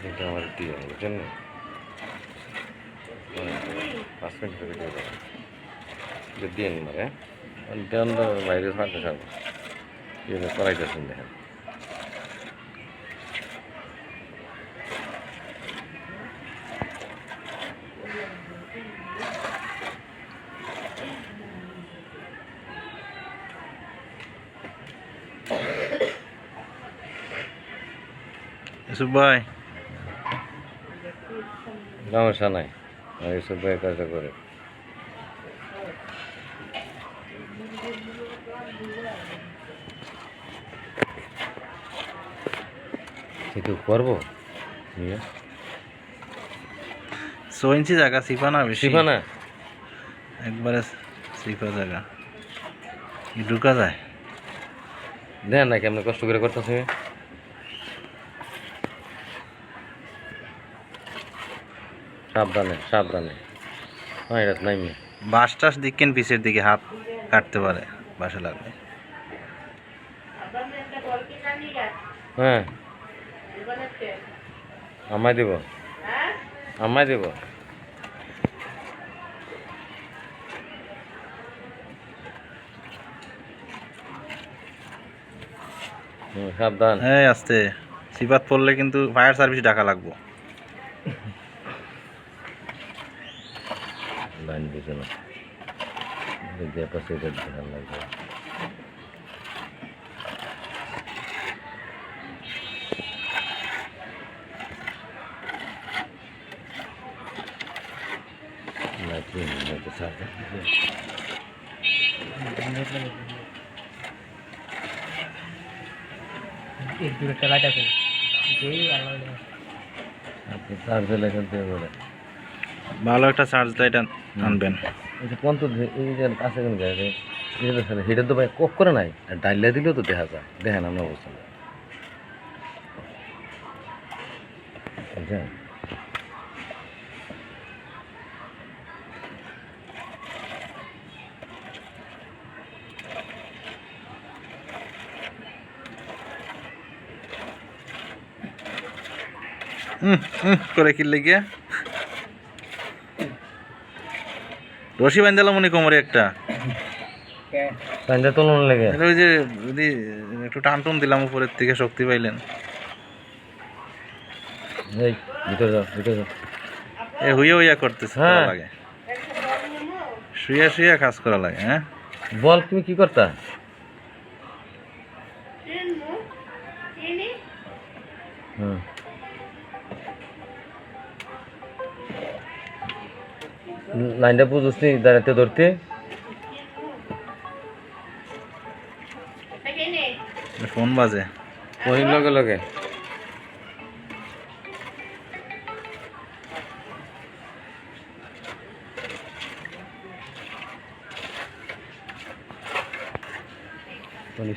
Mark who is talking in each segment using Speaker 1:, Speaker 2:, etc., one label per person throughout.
Speaker 1: এটা আমার দিয়ে বুঝছেন না পাঁচ মিনিট ভিডিও দেবেন যে দিয়ে নিন মানে দেন তো বাইরে থাকতে সব কীভাবে করাইতেছেন দেখেন
Speaker 2: ইউসুফ ভাই
Speaker 1: সমস্যা নাই। সব কাজটা করে। কিছু করব?
Speaker 2: ছ ইঞ্চি জায়গা সিফা না বেশি।
Speaker 1: শিখা না
Speaker 2: একবারে সিফা জায়গা। ঢুকা যায়।
Speaker 1: দেন না কেমন কষ্ট করে করতেছি সাবধানে সাবধানে। হ্যাঁ নাই
Speaker 2: বাস টাস দিকেন পিছের দিকে হাত কাটতে পারে বাসে লাগলে।
Speaker 1: হ্যাঁ। আমায় দিব। আমায় দিব। সাবধান।
Speaker 2: এই আস্তে। সিফাত পড়লে কিন্তু ফায়ার সার্ভিস ডাকা লাগবো।
Speaker 1: লাইন দিছে না দিয়ে পাশে এটা ধ্যান লাগবে নাকি নাকি সাথে আপনি চার্জ লেখেন দিয়ে বলে
Speaker 2: ভালো একটা চার্জ লাইট আনবেন।
Speaker 1: যে পন্ত এই কোন গাড়ি এটা তো তো ভাই কক করে নাই আর ডাইলা দিলেও তো দেখা যায়। দেখেন আমরা অবস্থা।
Speaker 2: হুম করে কিনলে গিয়ে। রশি বান্ধালাম উনি কোমরে একটা।
Speaker 1: পাঞ্জা তোলন লেগে।
Speaker 2: ওই যে যদি একটু টান টুন দিলাম উপরের থেকে শক্তি পাইলেন।
Speaker 1: এই ভিতরে যাও ভিতরে যাও।
Speaker 2: এ হুইয়া হুইয়া করতেছে
Speaker 1: হ্যাঁ।
Speaker 2: লাগে। শুয়ে শুয়ে কাজ করা লাগে হ্যাঁ?
Speaker 1: বল তুমি কি করতা? হুম। লাইনটা বুঝছিস নি দাঁড়াতে ধরতে।
Speaker 2: ফোন বাজে।
Speaker 1: ওই লগে লগে।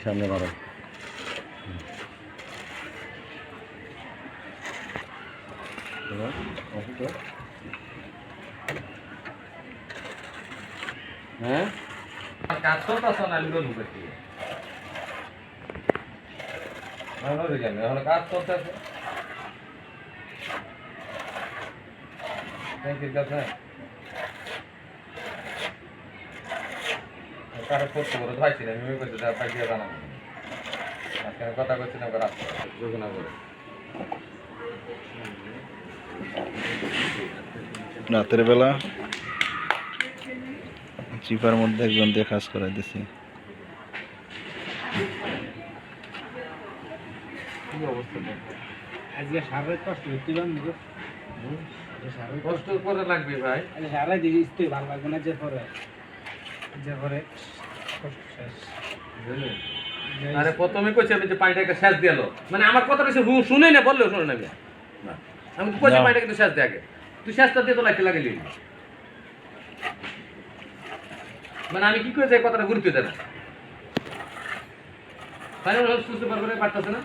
Speaker 1: সামনে বাড়ো হ্যাঁ? কাজ করতেছ না আমি কাজ করতেছে কারও করতে বলে ভাইছি না আমি করতে যা পাই দিয়ে জানাব। আজকে কথা করছিলাম রাত্রে যোগনা করে।
Speaker 2: রাতের বেলা চিপার মধ্যে একজন দিয়ে কাজ করে দিছি।
Speaker 3: কষ্ট
Speaker 1: করে লাগবে ভাই।
Speaker 3: সারা ইস্তুই ভালো লাগবে না যে পরে। যে পরে
Speaker 1: আরে প্রথমে কইছে আমি যে শেষ দিয়ালো মানে আমার কথাটা সে না বললেও শুনে না। আমি তো কইছি
Speaker 2: না।
Speaker 1: পানিটা কিন্তু শেষ দিয়ে আগে। তুই শেষটা দিয়ে তো লাগতে লাগলি। মানে আমি কি করে যাই কথাটা গুরুত্ব দেবো ফাইনাল সুস্থ পারবে পারতেছে না?